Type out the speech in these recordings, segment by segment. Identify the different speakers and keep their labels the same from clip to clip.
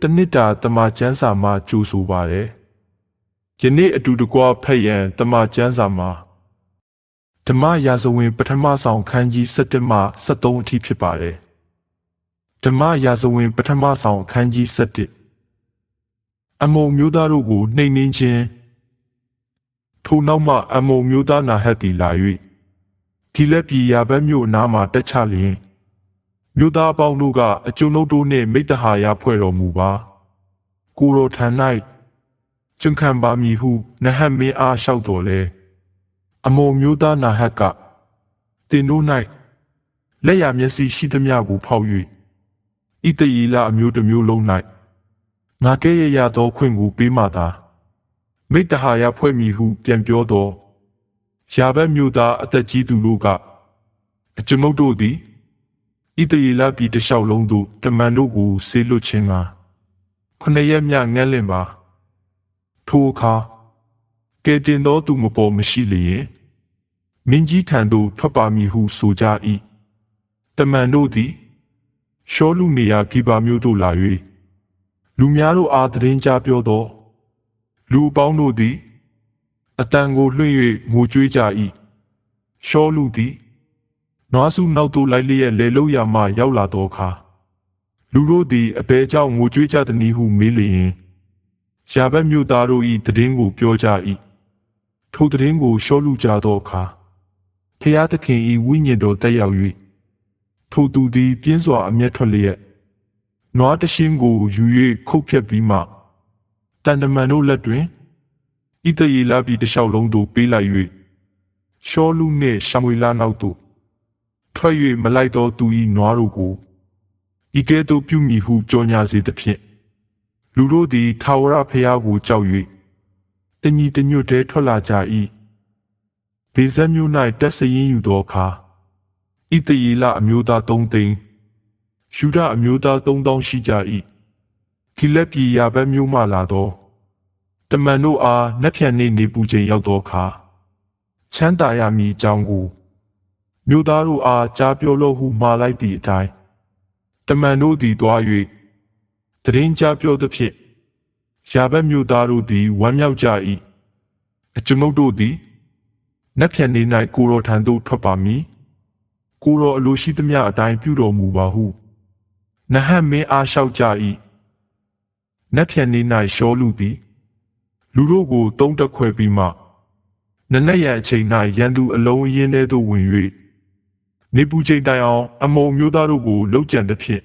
Speaker 1: တနစ်တာတမချန်းစာမှာကြိုဆိုပါတယ်ယနေ့အတူတကွဖတ်ရန်တမချန်းစာမှာဓမ္မရာဇဝင် ပထမဆောင်ခန်းကြီး7မှ73အထိဖြစ်ပါတယ်ဓမ္မရာဇဝင် ပထမဆောင်ခန်းကြီး7အမုံမျိုးသားတို့ကိုနှိမ်နှင်းခြင်းထိုနောက်မှအမုံမျိုးသားနာဟတ်တီလာ၍ဒီလက်ပြည်ရာဘက်မြို့အနားမှာတက်ချလျင် မြို့သားအပေါင်းတို့ကအကျုံတို့တို့နှင့်မိတ္တဟာယဖွဲ့တော်မူပါကိုရိုထံ၌ကျွန်ခံပါမည်ဟုနဟတ်မင်းအားလျှောက်တော်လဲအမုံမျိုးသားနာဟတ်ကတင်တို့၌လက်ရမျက်စိရှိသမျှကိုဖောက်၍ဣတယေလအမျိုးတစ်မျိုးလုံး၌ငါကဲ့ရဲ့ရသောခွင့်ကိုပေးမှသာမိတ္တဟာယဖွဲ့မည်ဟုပြန်ပြောတော်ရာဘက်မျိုးသားအသက်ကြီးသူတို့ကအကျွန်ုပ်တို့သည် ဣတရေလပြည်တစ်လျှောက်လုံးသို့တမန်တို့ကိုဆေးလွတ်ခြင်းကခုနှစ်ရက်မြငန်းလင့်ပါထိုအခါကဲတင်သောသူမပေါ်မရှိလျင်မင်းကြီးထံသို့ထွက်ပါမည်ဟုဆိုကြ၏တမန်တို့သည်ရှောလူနေရာဂိဘာမျိုးသို့လာ၍လူများတို့အားတရင်ကြားပြောသောလူအပေါင်းတို့သည်အတန်ကိုလွှင့်၍ငိုကြွေးကြ၏ရှောလူသည် နွားစုနောက်သို့လိုက်လျက်လေလုံးရမှရောက်လာသောအခါလူတို့သည်အဘဲကြောင့်ငိုကြွေးကြသည်နည်းဟုမေးလျင်ရာဘက်မြို့သားတို့၏တည်င်းကိုပြောကြ၏ထိုတည်င်းကိုရှောလူကြသောအခါဖျားသခင်၏ဝိညာဉ်တော်တက်ရောက်၍ထိုသူသည်ပြင်းစွာအမျက်ထွက်လျက်နွားတရှင်းကိုယူ၍ခုတ်ဖြတ်ပြီးမှတန်တမန်တို့လက်တွင်ဣသရေလပြည်တစ်လျှောက်လုံးသို့ပေးလိုက်၍ရှောလူနှင့်ရှမွေလာနောက်သို့ ထွက်၍မလိုက်သောသူ၏နွားတို့ကိုဤကဲ့သို့ပြုမိဟုကြော်ညာစေသဖြင့်လူတို့သည်ထာဝရဘုရားကိုကြောက်၍တညီတညွတ်တည်းထွက်လာကြ၏ဘေဇက်မြို့၌တက်စရင်ယူသောအခါဣသရေလအမျိုးသား၃သိန်းယူဒအမျိုးသား၃000ရှိကြ၏ခိလက်ပြည်ရာဘက်မြို့မှလာသောတမန်တို့အားနှက်ဖြန်နေနေပူချိန်ရောက်သောအခါချမ်းသာရမည်အကြောင်းကို မြို့သားတို့အားကြားပြောလို့ဟုမှားလိုက်သည့်အတိုင်းတမန်တို့သည်တွား၍တရင်ကြားပြောသဖြင့်ရာဘက်မြို့သားတို့သည်ဝမ်းမြောက်ကြ၏အကျွန်ုပ်တို့သည်နှက်ဖြန်နေ၌ကိုရောထံသို့ထွက်ပါမည်ကိုရောအလိုရှိသမျှအတိုင်းပြုတော်မူပါဟုနဟတ်မင်းအားလျှောက်ကြ၏နက်ဖြန်နေ၌ရှောလူသည်လူတို့ကိုတုံးတက်ခွဲပြီးမှနနက်ရန်အချိန်၌ရန်သူအလုံးရင်းထဲသို့ဝင်၍ နေပူချိန်တိုင်အောင် အမုံမျိုးသားတို့ကိုလှုပ်ကြံသဖြင့်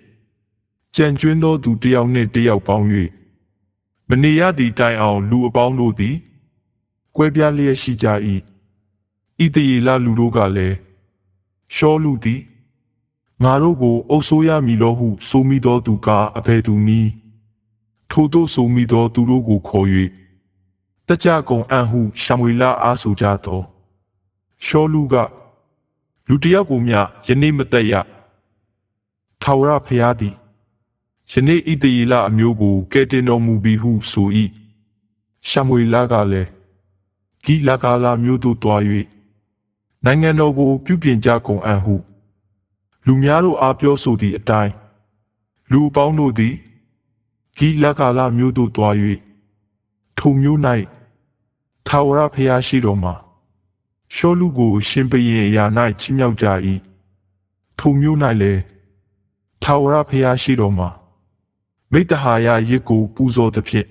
Speaker 1: ကြံကျွင်းသောသူတယောက်နှင့်တယောက်ပေါင်း၍မနေရသည့်တိုင်အောင် လူအပေါင်းတို့သည်ကွဲပြားလျက်ရှိကြ၏ဣတရေလလူတို့ကလည်းရှောလူသည်ငါတို့ကိုအုပ်ဆိုးရမည်လို့ဟုဆိုမိသောသူကအဘယ်သူနည်းထို့သောဆိုမိသောသူတို့ကိုခေါ်၍တကြကုံအံ့ဟုရှမွေလအားဆိုကြသောရှောလူက လူတယောက်ကိုမျှယနေ့မသက်ရထာဝရဖျားသည်ယနေ့ဣတယေလအမျိုးကိုကဲတင်တော်မူပြီးဟုဆို၏ရှမွေလကလည်းဂီလာကာလာမျိုးသို့တွား၍နိုင်ငံတော်ကိုပြုပြင်ကြကုန်အံ့ဟုလူများတို့အားပြောဆိုသည့်အတိုင်းလူအပေါင်းတို့သည်ဂီလာကာလာမျိုးသို့တွား၍ထိုမျိုး၌ထာဝရဘုရားရှိတော်မှာ ရှောလူကိုရှင်ဘရင်အရာ၌ချီးမြှောက်ကြ၏ထိုမျိုး၌လည်းထာဝရဘုရားရှိတော်မှာမိတ္တဟာယရစ်ကိုပူဇော်သဖြင့်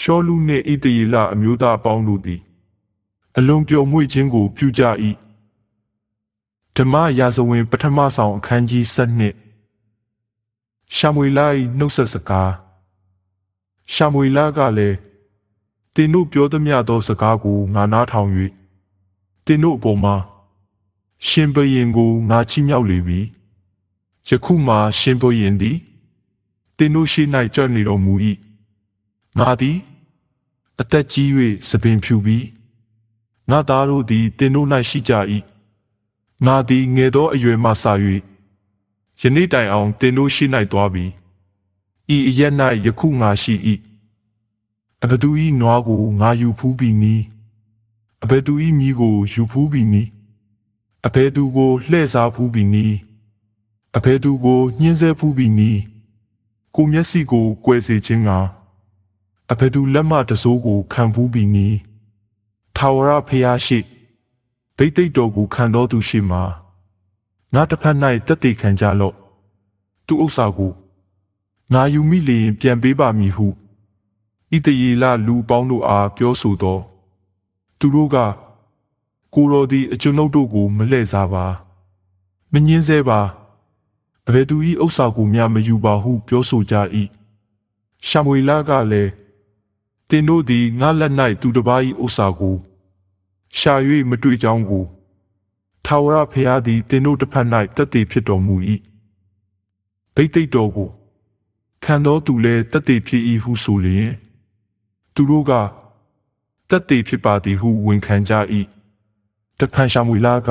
Speaker 1: ရှောလူနှင့်ဣတယေလအမျိုးသားအပေါင်းတို့သည် အလုံးပြောမွေ့ခြင်းကိုပြုကြ၏ဓမ္မရာဇဝင် ပထမဆောင်အခန်းကြီး7ရှာမွေလာ၏နှုတ်ဆက်စကားရှာမွေလာကလည်းတင်တို့ပြောသမျှသောစကားကိုငါနားထောင်၍ တင်တို့အပေါ်မှာရှင်ဘရင်ကိုငါချီးမြှောက်လေပြီယခုမှရှင်ဘရင်သည်တင်တို့ရှိ၌ကြွနေတော်မူ၏ငါသည်အသက်ကြီး၍စပင်ဖြူပြီးငါသားတို့သည်တင်တို့၌ရှိကြ၏ငါသည်ငယ်သောအရွယ်မှစ၍ယနေ့တိုင်အောင်တင်တို့ရှိ၌သွားပြီဤအရက်၌ယခုငါရှိ၏အဘသူ၏နွားကိုငါယူဖူးပြီနီး အဘသူ၏မိကိုယူဖူးပြီနီးအဘယ်သူကိုလှည့်စားဖူးပြီနီးအဘယ်သူကိုညှင်းဆဲဖူးပြီနီးကိုမျက်စိကိုကွယ်စေခြင်းကအဘယ်သူလက်မတစိုးကိုခံဖူးပြီးနီးထာဝရဖျားရှိဗိတ်တိတ်တော်ကိုခံတော်သူရှိမှာငါတစ်ဖက်၌တက်တည်ခံကြလော့သူဥစ္စာကိုငါယူမိလျင်ပြန်ပေးပါမည်ဟုဣတယေလလူပေါင်းတို့အားပြောဆိုတော့ သူတို့ကကိုရောသည်အကျွန်ုပ်တို့ကိုမလှည့်စားပါမငင်းစေပါအဘယ်သူဤဥစ္စာကိုများမယူပါဟုပြောဆိုကြ၏ရှာမွေလကလည်းတင်တို့သည်ငါလက်၌သူတစ်ပါး၏ဥစ္စာကိုရှာ၍မတွေ့ကြောင်းကိုထာဝရဘုရားသည်တင်တို့တစ်ဖက်၌တက်တည်ဖြစ်တော်မူ၏ဗိတ်တိတ်တော်ကိုခံတော်သူလည်းတက်တည်ဖြစ်၏ဟုဆိုလျင်သူတို့က တက်တည်ဖြစ်ပါသည်ဟုဝန်ခံကြ၏တဖန်ရှာမွေလာက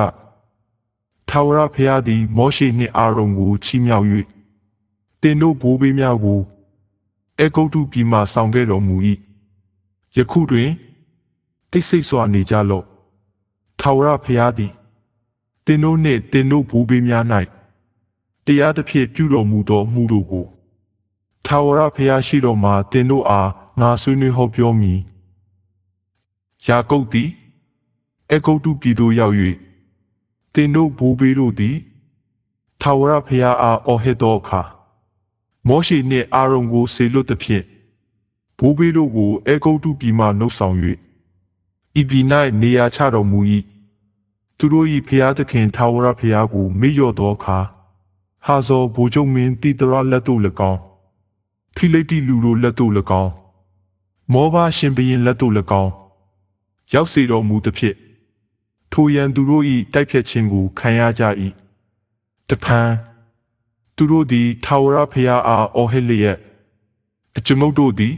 Speaker 1: ထာဝရဘုရားသည် မောရှေနှင့်အာရုန်ကိုချီးမြှောက်၍တင်တို့ဘိုးဘေးများကိုအေဂုတ်တုပြည်မှဆောင်ခဲ့တော်မူ၏ယခုတွင်တိတ်ဆိတ်စွာနေကြလော့ထာဝရဘုရားသည်တင်တို့နှင့်တင်တို့ဘိုးဘေးများ၌တရားတစ်ဖြစ်ပြုတော်မူသောမှုတို့ကိုထာဝရဘုရားရှိတော်မှာတင်တို့အားငါဆွေးနွေးဟောပြောမည် ယာကုပ်သည်အေဂုတ်တုပြည်သို့ရောက်၍တင်တို့ဘိုးဘေးတို့သည်ထာဝရဘုရားအားအော်ဟစ်သောအခါမောရှေနှင့်အာရုန်ကိုဆေလွတ်သည်ဖြင့်ဘိုးဘေးတို့ကိုအေဂုတ်တုပြည်မှနှုတ်ဆောင်၍ဤပြည်၌နေရာချတော်မူ၏သူတို့၏ဖျားသခင်ထာဝရဘုရားကိုမေ့လျော့သောအခါဟာဇောဘူချုံမင်းတိတရလက်တို့၎င်းဖိလိတိလူတို့လက်တို့၎င်းမောဘရှင်ဘရင်လက်တို့၎င်း ရောက်စေတော်မူသည်ဖြင့်ထိုရန်သူတို့၏တိုက်ဖြတ်ခြင်းကိုခံရကြ၏တဖန်သူတို့သည်ထာဝရဘုရားအားအော်ဟစ်လျက်အကျွန်ုပ်တို့သည်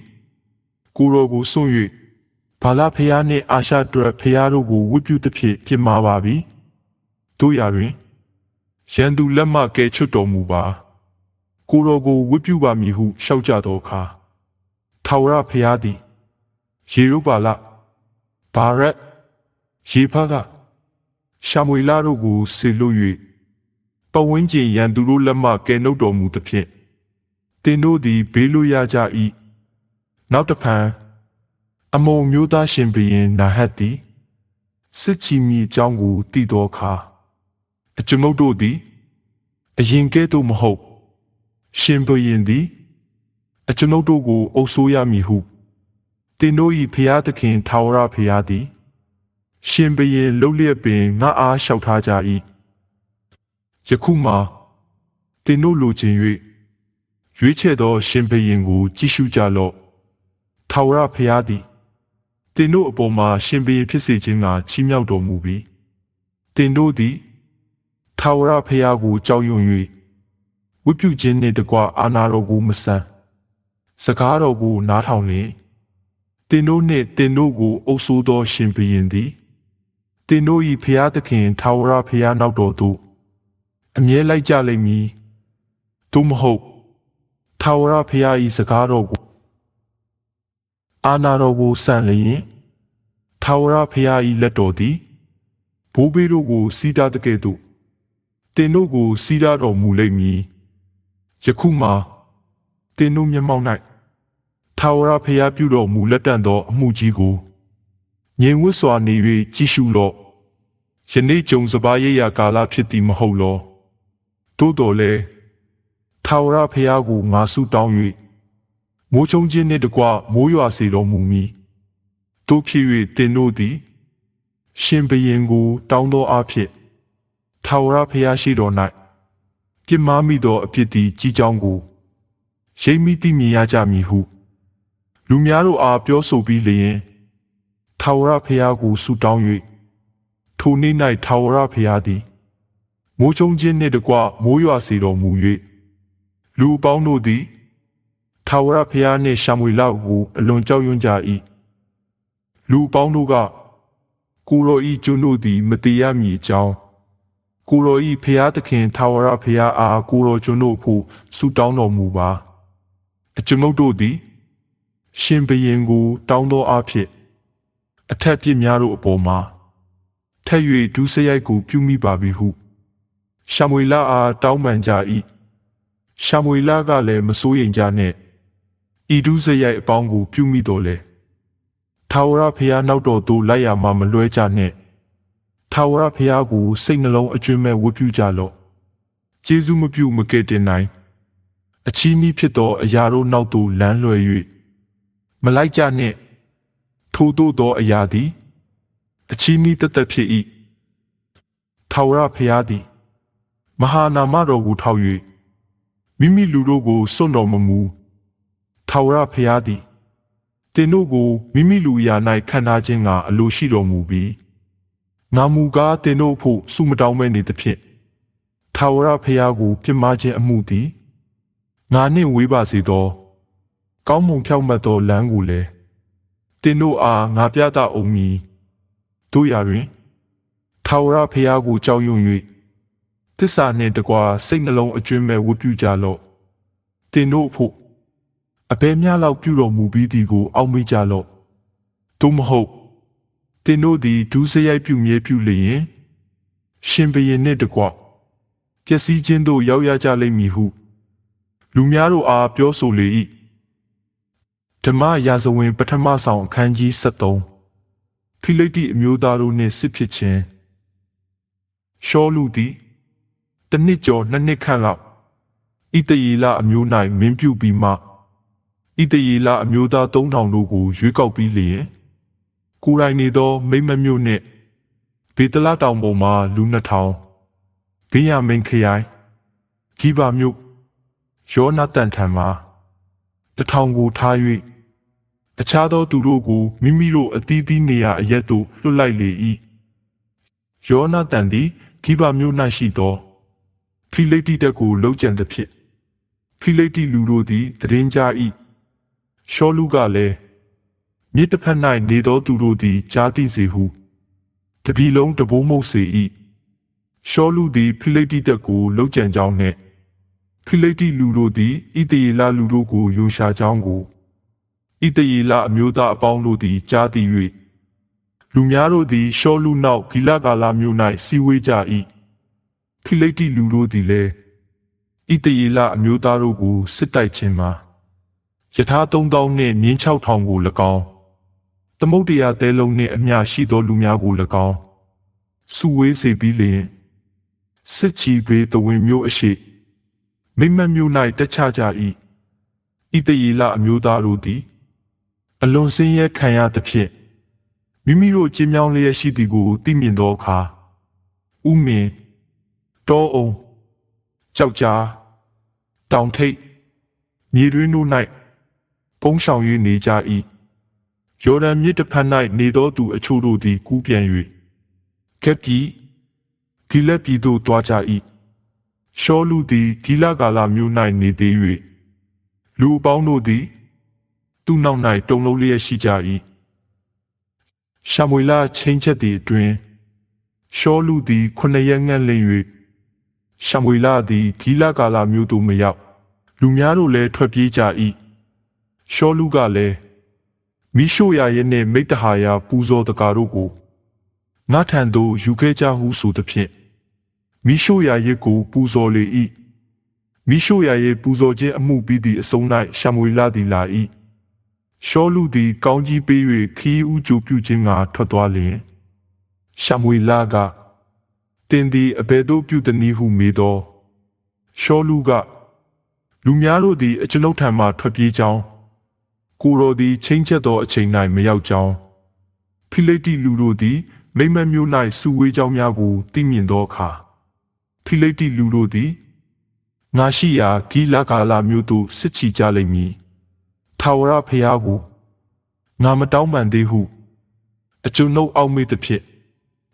Speaker 1: ကိုယ်တော်ကိုစွန့်၍ဘာလဖျားနှင့်အာရှဒရဖျားတို့ကိုဝတ်ပြုသဖြင့်ပြစ်မှာပါပြီတို့ရတွင်ရန်သူလက်မှကဲချွတ်တော်မူပါကိုယ်တော်ကိုဝတ်ပြုပါမည်ဟုလျှောက်ကြသောအခါထာဝရဖျားသည်ယေရုပါလ ဘာရက်ယေဖာကရှာမွေလာတို့ကိုဆေလွတ်၍ပဝင်းကျင်ရန်သူတို့လက်မှကဲနှုတ်တော်မူသဖြင့်တင်တို့သည်ဘေးလွတ်ရကြ၏နောက်တစ်ဖန်အမုံမျိုးသားရှင်ဘုရင်နာဟတ်သည်စစ်ချီမီအကြောင်းကိုတည်တော်အခါအကျွန်ုပ်တို့သည်အရင်ကဲ့သို့မဟုတ် ရှင်ဘုရင်သည်အကျွန်ုပ်တို့ကိုအုပ်ဆိုးရမည်ဟု တင်တို့၏ဖျားသခင်ထာဝရဖျားသည် ရှင်ဘုရင်လှုပ်လျက်ပင်ငါအားလျှောက်ထားကြ၏ယခုမှတင်တို့လိုချင်၍ရွေးချယ်သော ရှင်ဘုရင်ကို ကြည့်ရှုကြလော့ထာဝရဖျားသည်တင်တို့အပေါ်မှာရှင်ဘုရင်ဖြစ်စေခြင်းကချီးမြှောက်တော်မူပြီးတင်တို့သည်ထာဝရဖျားကိုကြောက်ရွံ့၍ဝိပုခြင်းနှင့်တကွအာနာတော်ကိုမဆန်းစကားတော်ကိုနားထောင်လျင် တင်တို့နှင့်တင်တို့ကိုအုပ်ဆိုးသောရှင်ဘုရင်သည်တင်တို့၏ဖျားသခင်ထာဝရဖျားနောက်တော်သို့အမြဲလိုက်ကြလိမ့်မည်သို့မဟုတ်ထာဝရဖျား၏စကားတော်ကိုအာနာတော်ကိုဆန့်လျင်ထာဝရဖျား၏လက်တော်သည်ဘိုးဘေးတို့ကိုစီးတားတဲ့ကဲ့သို့တင်တို့ကိုစီးတားတော်မူလိမ့်မည်ယခုမှတင်တို့မျက်မှောက်၌ ထာဝရဖျားပြုတော်မူလက်တန့်သောအမှုကြီးကိုငြိမ်ဝတ်စွာနေ၍ကြည်ရှုလော့ယနေ့ကြုံစပါးရရာကာလဖြစ်သည်မဟုတ်လောသို့တော်လည်းထာဝရဖျားကိုငါဆုတောင်း၍မိုးချုံခြင်းနှင့်တကွမိုးရွာစေတော်မူမည်တို့ဖြစ်၍တင်တို့သည် ရှင်ဘရင်ကို တောင်းသောအဖြစ်ထာဝရဖျားရှိတော်၌ပြစ်မှားမိသောအဖြစ်သည်ကြီးကြောင်းကိုရိပ်မိသိမြင်ရကြမည်ဟု လူများတို့အားပြောဆိုပြီးလျင်ထာဝရဖျားကိုဆုတောင်း၍ထိုနေ့၌ထာဝရဖျားသည်မိုးချုံခြင်းနှင့်တကွမိုးရွာစေတော်မူ၍လူအပေါင်းတို့သည်ထာဝရဘုရားနှင့်ရှာမွေလောက်ကိုအလွန်ကြောက်ရွံ့ကြ၏လူအပေါင်းတို့ကကိုရောဤကျွန်းတို့သည်မတေရမည်အကြောင်းကိုရောဤဘုရားသခင်ထာဝရဘုရားအားကိုရောကျွန်းတို့ဖို့ဆုတောင်းတော်မူပါအကျွန်ုပ်တို့သည် ရှင်ဘရင်ကို တောင်းသောအဖြစ်အထက်ပြစ်များတို့အပေါ်မှာထက်၍ဒုစရိုက်ကိုပြုမိပါပြီဟု ရှာမွေလအားတောင်းပန်ကြ၏ရှာမွေလာကလည်းမစိုးရင်ကြနဲ့ဤဒုစရိုက်အပေါင်းကို ပြုမိတော်လေထာဝရဘုရားနောက်တော်သို့လိုက်ရမှာမလွဲကြနဲ့ထာဝရဘုရားကိုစိတ်နှလုံးအကျွမ်းမဲ့ဝတ်ပြုကြလော့ကျေးဇူးမပြုမကဲ့တင်နိုင်အချီးနှီးဖြစ်သောအရာတို့နောက်သို့လမ်းလွယ်၍ မလိုက်ကြနှင့်ထို့သို့သောအရာသည် အချီးနှီးတသက်ဖြစ်၏ထာဝရဘုရားသည် မဟာနာမတော်ကိုထောက်၍မိမိလူတို့ကိုစွန့်တော်မမူထာဝရဘုရားသည်တင်တို့ကိုမိမိလူအရာ၌ခံထားခြင်းကအလိုရှိတော်မူပြီးငါမူကားတင်တို့ဖို့စုမတောင်းမဲ့နေသဖြင့်ထာဝရဘုရားကိုပြစ်မှားခြင်းအမှုသည်ငါနှင့်ဝေးပါစေသော ကောင်းမွန်ဖြောင့်မတ်သောလမ်းကိုလည်းတင်တို့အားငါပြသအောင်မည်တို့ရာတွင်ထာဝရဘုရားကိုကြောက်ရွံ့၍တစ္ဆာနှင့်တကွာစိတ်နှလုံးအကျွမ်းမဲ့ဝတ်ပြုကြလော့တင်တို့ဖို့အဘယ်များလောက်ပြုတော်မူပြီးသည်ကို အောက်မေ့ကြလော့သို့မဟုတ်တင်တို့သည်ဒုစရိုက်ပြုမြဲပြုလျင်ရှင်ဘရင်နှင့်တကွပျက်စီးခြင်းသို့ရောက်ရကြလိမ့်မည်ဟု လူများတို့အားပြောဆိုလေ၏ ဓမ္မရာဇဝင်ပထမဆောင်အခန်းကြီး73ဖိလိတ္တိအမျိုးသားတို့နှင့်စစ်ဖြစ်ခြင်းရှောလူသည်တနှစ်ကျော်နှစ်နှစ်ခန့်လောက်ဣတယေလအမျိုး၌မင်းပြုပြီးမှဣတယေလအမျိုးသား3000တို့ကိုရွေးကောက်ပြီးလျင်ကိုယ်တိုင်နေသော မိမ့်မမျိုးနှင့်ဘေတလတောင်ပေါ်မှလူ2000ဘေးရမင်းခရိုင်ဂိဗာမြို့ယောနာတန်ထံမှာ တထောင်ကိုထား၍အခြားသောသူတို့ကိုမိမိတို့အသီးသီးနေရာအရက်သို့လွှတ်လိုက်လေ၏ယောနာတန်သည်ဂိဗာမြို့၌ရှိသောဖိလိတ္တိတက်ကိုလှုပ်ကြံသဖြင့်ဖိလိတ္တိလူတို့သည်တရင်ကြ၏ရှောလူကလည်းမြစ်တစ်ဖက်၌နေသောသူတို့သည်ကြားသိစေဟုတပီလုံးတဘိုးမုတ်စေ၏ရှောလူသည်ဖိလိတ္တိတက်ကိုလှုပ်ကြံကြောင်းနှင့် ဖိလိတ္တိလူတို့သည်ဣတယေလလူတို့ကိုယိုရှာကြောင်းကိုဣတယေလအမျိုးသားအပေါင်းတို့သည်ကြားသိ၍လူများတို့သည်ရှောလူနောက်ဂိလကာလာမြို့၌စီဝေးကြ၏ဖိလိတ္တိလူတို့သည်လည်းဣတယေလအမျိုးသားတို့ကိုစစ်တိုက်ခြင်းမှာယထာ3000နှင့်မြင်း6000ကို၎င်းသမုတ်တရားတဲလုံးနှင့်အမျှရှိသောလူများကို၎င်းစုဝေးစေပြီးလျှင်စစ်ချီဘေးတဝင်မျိုးအရှိ မိမ့်မတ်မျိုး၌တက်ချကြ၏ဣတယေလအမျိုးသားတို့သည်အလွန်ဆင်းရဲခံရသဖြင့်မိမိတို့ကျင်းမြောင်းလျက်ရှိသည်ကိုသိမြင်သောအခါဥမင်တောအုံကြောက်ကြားတောင်ထိပ်မြေတွင်းတို့၌ပုံးဆောင်၍နေကြ၏ယော်ဒန်မြစ်တစ်ဖက်၌နေသောသူအချို့တို့သည်ကူးပြန်၍ကက်ပြီဂိလက်ပြည်သို့တွားကြ၏ ရှောလူသည်ဂိလကာလမြို့၌နေသေး၍လူအပေါင်းတို့သည် သူ့နောက်၌တုံလုံးလျက်ရှိကြ၏ရှာမွေလာချင်းချက်သည်အတွင်ရှောလူသည်ခုနှစ်ရက်ငန့်လင်း၍ရှမွေလာသည်ဂီလကာလာမြို့သို့မရောက်လူများတို့လည်းထွက်ပြေးကြ၏ရှောလူကလည်းမိရှို့ရရဲ့နှင့်မိတ္တဟာယပူဇော်တကာတို့ကိုငါထံသို့ယူခဲ့ကြဟုဆိုသဖြင့် မိရှို့ရရဲ့ကိုပူဇော်လေ၏မိရှို့ရရဲ့ပူဇော်ခြင်းအမှုပြီးသည့်အဆုံး၌ရှမွေလာသည်လာ၏ရှောလူသည် ကောင်းကြီးပေး၍ခီးဥကြိုပြုခြင်းကထွက်သွားလျင်ရှမွေလာကတင်သည်အဘယ်သို့ပြုသည်နည်းဟုမေးသောရှောလူကလူများတို့သည်အကျွန်ုပ်ထံမှထွက်ပြေးကြောင်းကိုရောသည်ချင်းချက်သောအချိန်၌မရောက်ကြောင်းဖိလိတိလူတို့သည်မိမ့်မမျိုး၌စုဝေးကြောင်းများကိုသိမြင်သောအခါ ဖိလိတိလူတို့သည်ငါရှိရာဂီလာကာလာမျိုးသို့စစ်ချီကြလိမ့်မည်ထာဝရဖျားကိုငါမတောင်းပန်သေးဟု အကျွန်ုပ်အောက်မေ့သည်ဖြင့်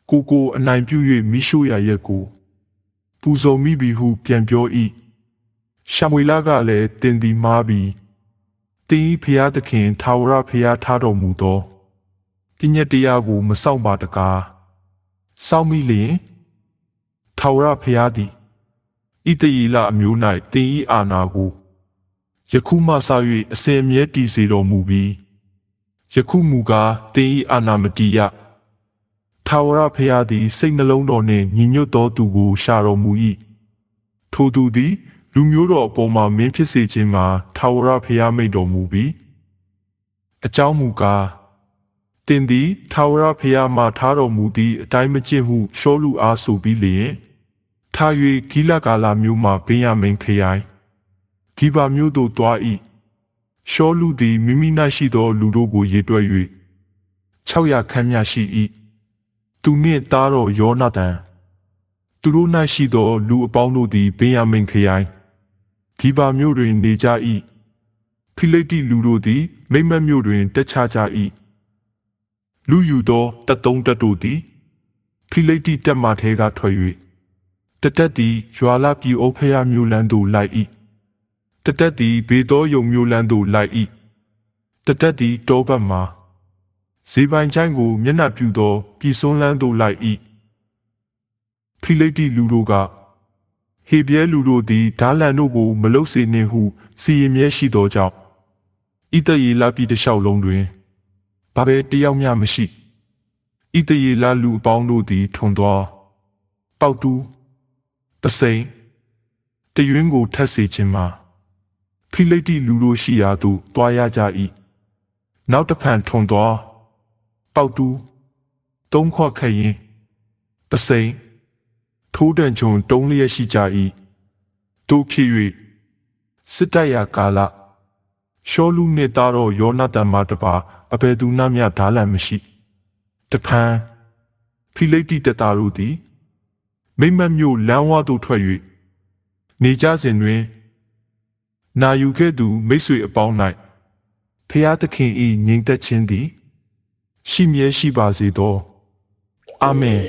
Speaker 1: ကိုကိုအနိုင်ပြု၍မိရှုရရက်ကိုပူဇော်မိပြီဟုပြန်ပြော၏ရှာမွေလာကလည်းတင်သည်မားပြီးတင်းဤဖျားသခင်ထာဝရဖျားထားတော်မူသောပညတ်တရားကိုမစောင့်ပါတကားစောင့်မိလျင် ထာဝရဖျားသည်ဣတယေလအမျိုး၌တင်းဤအာနာကိုယခုမှစ၍အစဉ်အမြဲတည်စေတော်မူပြီးယခုမူကားတင်းဤအာနာမတီယထာဝရဖျားသည်စိတ်နှလုံးတော်နှင့်ညီညွတ်သောသူကိုရှာတော်မူ၏ထိုသူသည် လူမျိုးတော်အပေါ်မှာမင်းဖြစ်စေခြင်းမှာထာဝရဘုရားမိန့်တော်မူပြီးအကြောင်းမူကား တင်သည်ထာဝရဘုရားမှာထားတော်မူသည့်အတိုင်းမကျင့်ဟုရှောလူအားဆိုပြီးလျင်ထား၍ဂိလကာလာမျိုးမှဘင်ယမင်ခရိုင်ဂိဘာမျိုးသို့တွား၏ရှောလူသည်မိမိ၌ရှိသောလူတို့ကိုရေတွက်၍600ခန်းမြရှိ၏သူနှင့်သားတော်ယောနသန်သူတို့၌ရှိသောလူအပေါင်းတို့သည်ဘင်ယမင်ခရိုင်ဂိဘာမျိုးတွင်နေကြ၏ဖိလိတ္တိလူတို့သည်မိမ့်မတ်မျိုးတွင်တက်ချကြ၏ လူယူသောတသုံးတက်တို့သည်ဖိလိတ္တိတက်မှထဲကထွက်၍တတက်သည်ရွာလာပြည်အုပ်ဖျားမျိုးလန်းသို့လိုက်၏တတက်သည်ဘေသောယုံမျိုးလန်းသို့လိုက်၏တတက်သည်တောဘက်မှဇေပိုင်ချိုင်းကိုမျက်နှာပြူသောပြည်စွန်းလန်းသို့လိုက်၏ဖိလိတ္တိလူတို့ကဟေပြဲလူတို့သည်ဓာလန်တို့ကိုမလုတ်စေနှင့်ဟုစီရင်မြဲရှိသောကြောင့်ဣတရေလပြည်တစ်လျှောက်လုံးတွင် ဘာပဲတယောက်မျှမရှိဣတရေလလူအပေါင်းတို့သည်ထွန်သွားပေါက်တူးတစိမ့်တရွင်းကိုထက်စေခြင်းမှာဖိလိတ္တိလူတို့ရှိရာသို့တွားရကြ၏နောက်တစ်ဖန်ထွန်သွားပေါက်တူးသုံးခွက်ခရင်တစိမ့်ထိုးတန်ကြုံတုံးလျက်ရှိကြ၏တို့ဖြစ်၍စစ်တပ်ရာကာလရှောလူနှင့်သားတော်ယောနသန်မှတပါ အဘယ်သူနှမျှဓာလန်မရှိတဖန်ဖိလိတ္တိတတာတို့သည်မိမ့်မတ်မျိုးလမ်းဝသို့ထွက်၍နေကြစဉ်တွင်နာယူခဲ့သူမိတ်ဆွေအပေါင်း၌ဖျားသခင်၏ညီသက်ခြင်းသည် ရှိမြဲရှိပါစေသောအာမင်